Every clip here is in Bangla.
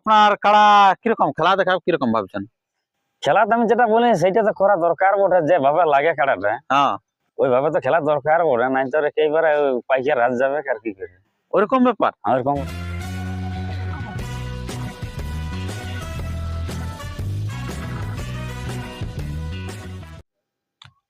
আপনার কাড়া কীরকম? খেলা দেখা কীরকম ভাবছেন? খেলাতে আমি যেটা বলি সেইটা তো করা দরকার বটে যেভাবে লাগে কাটাটা হ্যাঁ। ওইভাবে তো খেলা দরকার বটে নাই তো একেবারে পাইকার রাত যাবে আর কি করে ওরকম ব্যাপার? ওরকম।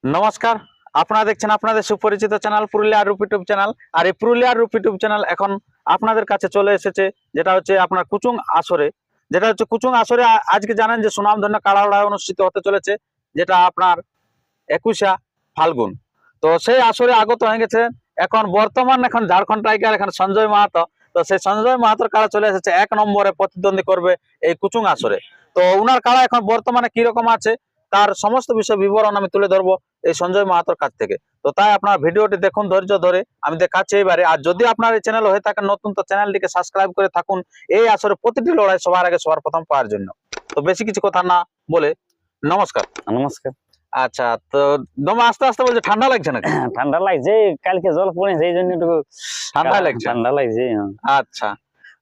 নমস্কার। আপনারা দেখছেন আপনাদের সুপরিচিত চ্যানেল পুরুলিয়ার রূপ চ্যানেল। আর এই পুরুলিয়ার রূপ চ্যানেল এখন আপনাদের কাছে চলে এসেছে, যেটা হচ্ছে আপনার কুচুং আসরে। যেটা হচ্ছে কুচুং আসরে আজকে জানেন যে সুনামধন্য কাড়া লড়াই অনুষ্ঠিত হতে চলেছে, যেটা আপনার একুশা ফাল্গুন। তো সেই আসরে আগত হয়ে গেছে, এখন বর্তমান এখন ঝাড়খণ্ড টাইগার, এখন সঞ্জয় মাহাতো। তো সেই সঞ্জয় মাহাতোর কাড়া চলে এসেছে, এক নম্বরে প্রতিদ্বন্দ্বী করবে এই কুচুং আসরে। তো ওনার কাড়া এখন বর্তমানে কীরকম আছে তার সমস্ত বিষয় বিবরণ আমি তুলে ধরবো এই সঞ্জয় মাহাতোর কাছ থেকে। তো তাই আপনার ভিডিওটি দেখুন ধৈর্য ধরে আমি দেখাচ্ছি এবারে। আর যদি আপনার এই চ্যানেল হয়ে থাকেন নতুন তো চ্যানেলটিকে সাবস্ক্রাইব করে থাকুন। এই আসরে প্রতিটি লড়াই সবার আগে সবার প্রথম পাওয়ার জন্য। তো বেশি কিছু কথা না বলে নমস্কার। নমস্কার। আচ্ছা তো দমে আস্তে আস্তে বলছে ঠান্ডা লাগছে না ঠান্ডা লাগছে কালকে জল পড়ে সেই জন্য একটু ঠান্ডা লাগছে। ঠান্ডা লাগছে হ্যাঁ। আচ্ছা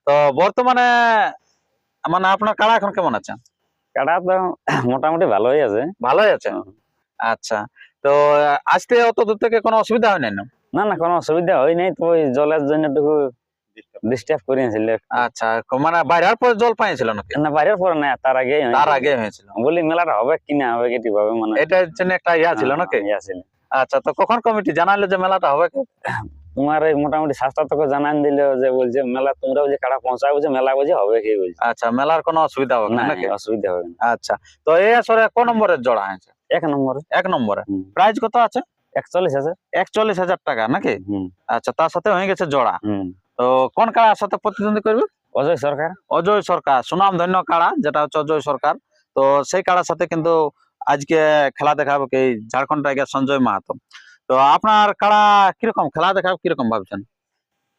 তো বর্তমানে মানে আপনার কারা এখন কেমন আছে কাটা তো মোটামুটি ভালোই আছে। ভালোই আছে? আচ্ছা তো আসতে অত দূর থেকে কোনো অসুবিধা হয় নাই না? না না কোনো অসুবিধা হয় নাই তো ওই জলের জন্য একটু ডিস্টার্ব করিয়েছিল আচ্ছা মানে বাইরের পর জল পাইছিল নাকি? না বাইরের পরে না তার আগে তার আগে হয়েছিল। বলি মেলাটা হবে কি না হবে কি ভাবে মানে এটার জন্য একটা ইয়া ছিল নাকি? ইয়া ছিল। আচ্ছা তো কখন কমিটি জানাইলো যে মেলাটা হবে? কি? তোমার মোটামুটি তোকে জানান দিল যে বলছে মেলা তোমরা যে কাটা পৌঁছাবে বলছে মেলা বুঝে হবে কি বলছে? আচ্ছা মেলার কোনো অসুবিধা হবে না নাকি? অসুবিধা হবে না। আচ্ছা তো এই আসরে কোন নম্বরের জোড়া হয়েছে? এক নম্বর। এক নম্বরে। প্রাইস কত আছে? একচল্লিশ আছে একচল্লিশ হাজার টাকা নাকি? আচ্ছা তার সাথে হয়ে গেছে জোড়া। তো কোন কাড়ার সাথে প্রতিদ্বন্দ্বী করবে? অজয় সরকার। অজয় সরকার সুনাম ধন্য কাড়া যেটা হচ্ছে অজয় সরকার। তো সেই কাড়ার সাথে কিন্তু আজকে খেলা দেখাবে কি ঝাড়খণ্ড টাইগার সঞ্জয় মাহাতো। তো আপনার কাড়া কীরকম? খেলা দেখাবে কীরকম ভাবছেন?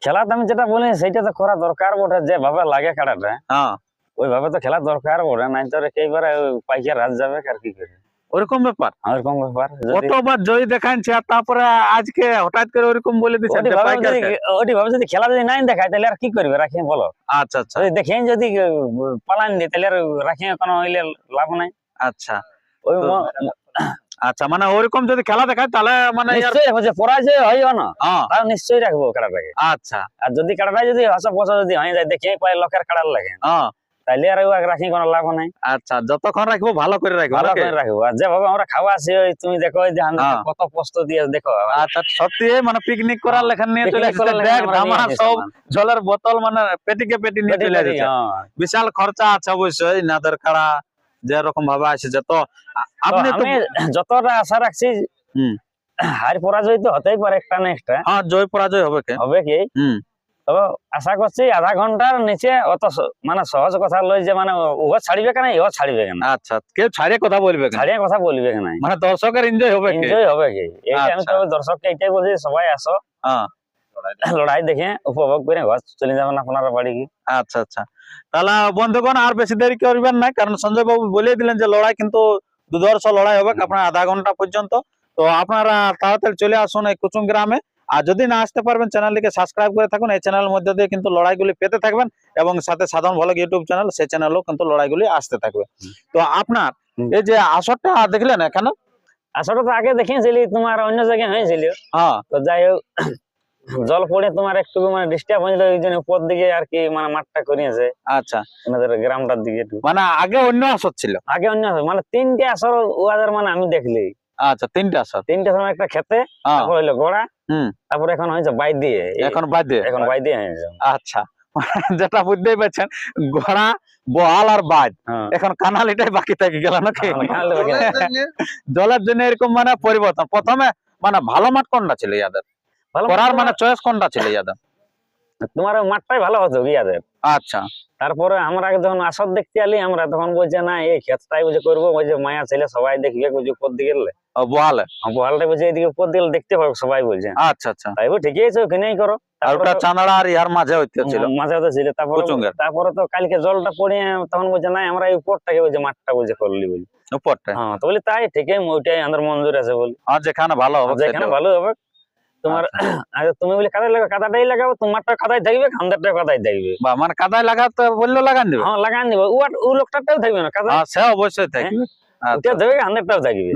খেলা তো আমি যেটা বলি সেটা তো করা দরকার বটে যেভাবে লাগে কাটাটা হ্যাঁ। ওইভাবে তো খেলা দরকার বটে নাই তো একেবারে পাইকার রাত যাবে আর কি করে? ওরকম ব্যাপার? ওরকম ব্যাপার কতবার জয়ী দেখাচ্ছে আর তারপরে আজকে হঠাৎ করে ওরকম বলে দিচ্ছে ওটি ভাবে যদি ওটি ভাবে যদি খেলা যদি নাই দেখায় তাহলে আর কি করবে? রাখি বলো। আচ্ছা আচ্ছা। যদি দেখে যদি পালান দি তাহলে আর রাখি কোনো লাভ নাই। আচ্ছা। ওই আচ্ছা মানে ওরকম যদি খেলা দেখায় তাহলে মানে নিশ্চয়ই রাখব যে পরাজয় হইও না। হ্যাঁ। তাও নিশ্চয়ই রাখব কাটাটাকে আচ্ছা। আর যদি কাটাটা যদি হস ফস যদি হয়ে যায় দেখে পায় লোকের কাটার লাগে। হ্যাঁ। তাইলে আর রাখি কোনো লাভ নাই। আচ্ছা যতক্ষণ রাখব ভালো করে রাখব ভালো করে রাখব। আর যেভাবে আমরা খাওয়া তুমি দেখো যে হ্যাঁ। কত কষ্ট দিয়ে দেখো। আচ্ছা সত্যি মানে পিকনিক করার লেখান নিয়ে চলে Picnic এসেছে। করার লেগে ব্যাগ ধামা সব জলের বোতল মানে পেটিকে পেটি নিয়ে চলে। বিশাল খরচা আছে অবশ্যই নাদের কাড়া যে রকম ভাবে আসছে তো আ- তো আপনি যতটা আশা রাখছি হুম। হার পরাজয় তো হতেই পারে একটা না একটা। হ্যাঁ জয় পরাজয় হবে কে? হবে কি? হুম। তবে আশা করছি আধা ঘণ্টার নিচে অত মানে সহজ কথা লই যে মানে ও ছাড়িবে কেন ইহ ছাড়িবে কেন? আচ্ছা কেউ ছাড়িয়ে কথা বলবে? ছাড়িয়ে কথা বলবে কেন? মানে দর্শকের এনজয় হবে কে? এনজয় হবে কি? আমি আচ্ছা। তবে দর্শককে এটাই বলছি সবাই আসো। হ্যাঁ। লড়াই দেখে। উপভোগ করে ঘর চলে যাবেন আপনারা বাড়ি কি আচ্ছা আচ্ছা। তাহলে বন্ধুগণ আর বেশি দেরি করবেন না কারণ সঞ্জয় বাবু বলে দিলেন যে লড়াই কিন্তু দুধর্ষ লড়াই হবে আপনার আধা ঘণ্টা পর্যন্ত। তো আপনারা তাড়াতাড়ি চলে আসুন এই কুচুং গ্রামে। আর যদি না আসতে পারবেন চ্যানেলটিকে সাবস্ক্রাইব করে থাকুন। এই চ্যানেলের মধ্যে দিয়ে কিন্তু লড়াইগুলি পেতে থাকবেন এবং সাথে সাধারণ ভালো ইউটিউব চ্যানেল সেই চ্যানেলেও কিন্তু লড়াইগুলি আসতে থাকবে। তো আপনার এই যে আসরটা দেখলেন এখানে? আসলে তো আগে দেখিয়েছিলি তোমার অন্য জায়গায় হয়েছিল। হ্যাঁ। তো যাই হোক জল পড়ে তোমার একটু মানে ডিস্টার্ব হয়েছিল ওই জন্য উপর দিকে আর কি মানে মাঠটা করিয়েছে। আচ্ছা। আমাদের গ্রামটার দিকে একটু। মানে আগে অন্য আসর ছিল? আগে অন্য আসর, মানে তিনটে আসর ওদের মানে আমি দেখলি। আচ্ছা তিনটে আসর। তিনটে সময় একটা খেতে হ্যাঁ। তারপর হইল গোড়া হুম। তারপর এখন হয়েছে বাই দিয়ে। এখন বাদ দিয়ে। এখন বাই দিয়ে হয়েছে। আচ্ছা। যেটা বুঝতেই পারছেন ঘোড়া বহাল আর বাজ হ্যাঁ। এখন কানালিটাই বাকি থেকে গেল নাকি। জলের জন্য। এরকম মানে পরিবর্তন। প্রথমে মানে ভালো মাঠ কোনটা ছিল ইয়াদের ভালো করার মানে চয়েস কোনটা ছিল ইয়াদের? তোমার ওই মাঠটাই ভালো হতো গিয়াদের আচ্ছা। তারপরে আমরা যখন আসর দেখতে আলি আমরা তখন বলছে না এই ক্ষেতটাই বুঝে করব ওই যে মায়া ছেলে সবাই দেখবে বুঝে উপর দিকে গেলে বহালে? বহালটা বুঝে এদিকে উপর দিকে দেখতে পারবে সবাই বলছে। আচ্ছা আচ্ছা। তাই ঠিকই আছে ওখানেই করো। আর ওটা চাঁদড়া আর ইয়ার মাঝে হইতে ছিল? মাঝে তো ছিল। তারপরে কুচুঙ্গের। তারপরে তো কালকে জলটা পড়ে তখন বলছে না আমরা এই উপরটাকে মাঠটা করলি বলি। উপরটা হ্যাঁ তো বলি তাই ঠিকই ওইটাই আমাদের মঞ্জুর আছে বলি। আর যেখানে ভালো হবে যেখানে ভালো হবে তোমার আচ্ছা। আর তুমি বলে কাদায় লাগাও কাদাটাই লাগাবো তোমারটা কাদায় থাকবে আমাদেরটা কাদায় থাকবে। বা মানে কাদায় লাগাতে বললেও লাগান দিবে। হ্যাঁ লাগান দিব। ও ও লোকটাও থাকবে না কাদা হ্যাঁ, সে অবশ্যই থাকবে। আচ্ছা। থাকবে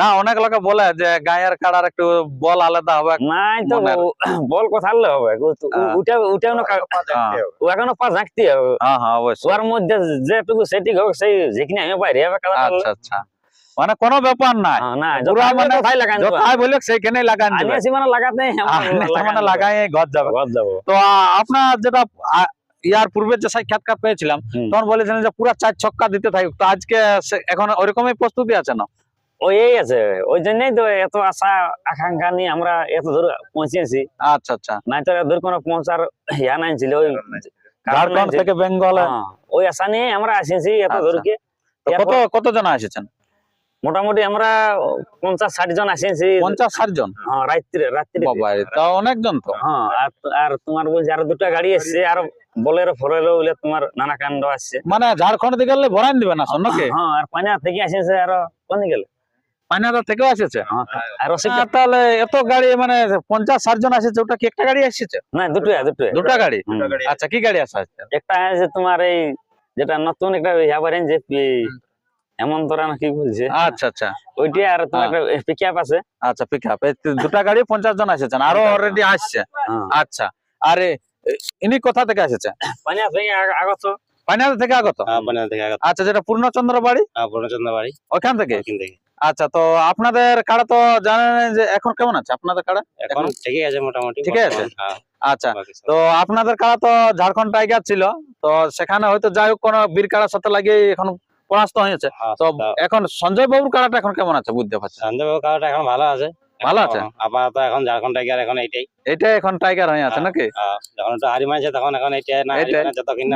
না অনেক লোকে বলে যে গায়ের কাড়ার একটু বল আলাদা হবে নাই তো বল কথা আনলে হবে। ও তো- ও-। ওটা ওটা ও এখনও পা ঝাঁকতে হবে। হ্যাঁ হ্যাঁ ওর মধ্যে যেটুকু সেটি হোক সেই যেখানে আমি বাইরে হবে কাদা আচ্ছা আচ্ছা। মানে কোনো ব্যাপার নাই। বলে সেইখানে লাগান মানে লাগাই ঘর যাবে। তো আপনার যেটা ইয়ার পূর্বে যে সাক্ষাৎকার পেয়েছিলাম। তখন বলেছিলেন যে পুরা চার ছক্কা দিতে থাকি তো আজকে এখন ওরকমই প্রস্তুতি আছে না? ওই আছে ওই জন্যই তো এত আশা আকাঙ্ক্ষা নিয়ে আমরা এত দূর পৌঁছেছি। আচ্ছা আচ্ছা। নাই তো এত দূর কোনো পৌঁছার ইয়া নাই ছিল ওই যে- থেকে বেঙ্গল। ওই আশা নিয়ে আমরা আসেছি এত আচ্ছা। দূরকে। কত কত জন এসেছেন মোটামুটি আমরা পঞ্চাশ ষাট জন আসেছি পঞ্চাশ ষাট জন? হ্যাঁ, রাত্রে রাত্রে বাবা তা অনেকজন তো? হ্যাঁ আর তোমার বলছি আর দুটা গাড়ি এসছে আর বলেরো ফলেরো বলে তোমার নানা কাণ্ড আসছে মানে ঝাড়খণ্ড থেকে গেলে ভরান দিবে না শোন নাকি? হ্যাঁ আর পাঞ্জাব থেকে আসেছে আর কোন গেলে? পানিহাটা থেকেও এসেছে হ্যাঁ, আর তাহলে এত গাড়ি মানে পঞ্চাশ ষাট জন এসেছে ওটা কি একটা গাড়ি এসেছে? না দুটো দুটো। দুটা গাড়ি? আচ্ছা কি গাড়ি আসা আছে একটা আছে তোমার এই যেটা নতুন একটা ইয়া পারেন যে হেমন্তরা না কি বলছে? আচ্ছা আচ্ছা। ওইটা আর তোমার একটা পিক আপ আছে। আচ্ছা পিক আপ দুটা গাড়ি পঞ্চাশ জন এসেছেন আরও অলরেডি আসছে। আচ্ছা আরে ইনি কোথা থেকে এসেছে পাঞ্জাব থেকে আগত। পানিহাটা থেকে আগত? হ্যাঁ বনের থেকে আগত। আচ্ছা যেটা পূর্ণচন্দ্র বাড়ি? হ্যাঁ পূর্ণচন্দ্র বাড়ি। ওখান থেকে? ওখান থেকে। আচ্ছা তো আপনাদের কাড়া তো জানেন যে এখন কেমন আছে? আপনাদের কাড়া? এখন ঠিকই আছে মোটামুটি। ঠিকই আছে? হ্যাঁ। আচ্ছা তো আপনাদের কাড়া তো ঝাড়খণ্ড টাইগার ছিল তো সেখানে হয়তো যাই হোক কোনো বীর কাড়ার সাথে লাগিয়ে এখন পরাস্ত হয়েছে। হ্যাঁ, তো এখন সঞ্জয় বাবুর কাড়াটা এখন কেমন আছে বুঝতে পারছেন? সঞ্জয় বাবু কার্ডটা এখন ভালো আছে। ভালো আছে? আপাতত এখন ঝাড়খণ্ড টাইগার এখন এইটাই। এটা এখন টাইগার হয়ে আছে নাকি? হ্যাঁ, যখন একটু হারি মারছে তখন এখন এইটাই না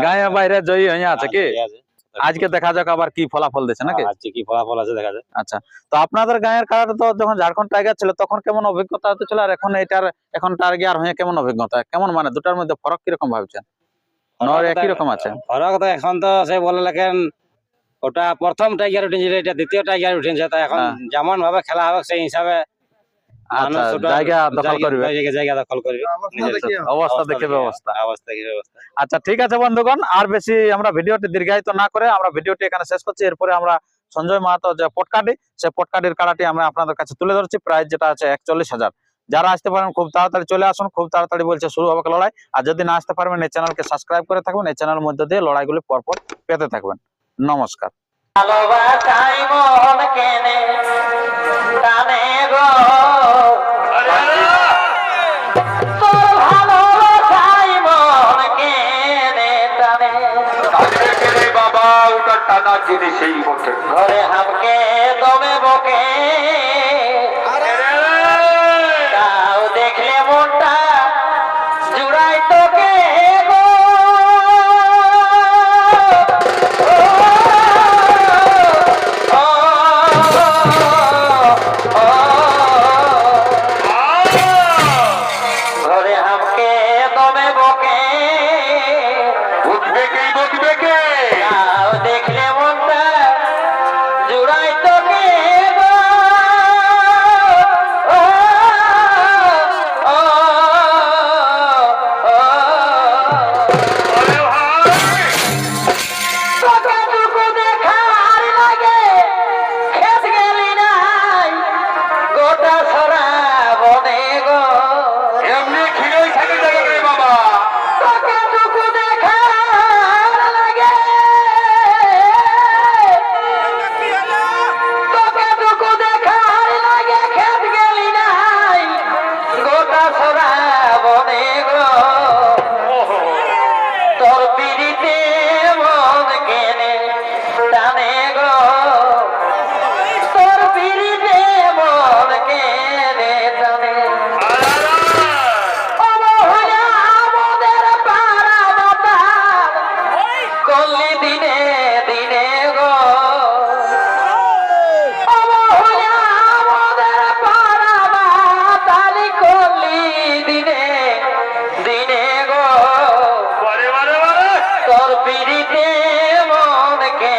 গায়ে বাইরে জয়ী হয়ে আছে কি? হ্যাঁ, আজকে দেখা যাক আবার কি ফলাফল দিচ্ছে নাকি? আজকে কি ফলাফল আছে দেখা যায় আচ্ছা তো আপনাদের গায়ের কাড়াটা তো যখন ঝাড়খণ্ড টাইগার ছিল তখন কেমন অভিজ্ঞতা হতেছিল আর এখন এটার এখন টার্গিয়ার হয়ে কেমন অভিজ্ঞতা? কেমন মানে দুটার মধ্যে ফরক কীরকম ভাবছেন? নর একই রকম আছে? ফরক তো এখন তো সে বলে লেখেন ওটা প্রথম টাইগার উঠেছিল এটা দ্বিতীয় টাইগার উঠেছে তা এখন হ্যাঁ। যেমন ভাবে খেলা হবে সেই হিসাবে আচ্ছা মানুষ ওটা জায়গা দখল জায়গা- করবে। জায়গা- জায়গা দখল করবে। নিজের অবস্থা দেখে ব্যবস্থা। অবস্থা আচ্ছা ঠিক আছে বন্ধুগণ আর বেশি আমরা ভিডিওটি দীর্ঘায়িত না করে আমরা ভিডিওটি এখানে শেষ করছি। এরপরে আমরা সঞ্জয় মাহাতো যে পটকাটি সে পটকাটির কাড়াটি আমরা আপনাদের কাছে তুলে ধরছি। প্রাইস যেটা আছে একচল্লিশ হাজার। যারা আসতে পারেন খুব তাড়াতাড়ি চলে আসুন খুব তাড়াতাড়ি বলছে শুরু হবে লড়াই। আর যদি না আসতে পারবেন এই চ্যানেলকে সাবস্ক্রাইব করে থাকবেন। এই চ্যানেলের মধ্যে দিয়ে লড়াইগুলি পরপর পেতে থাকবেন। নমস্কার। বাবা ওটা টানা জিনিসই বটে ঘরে হামকে তোমায় তোকে সকল দিনে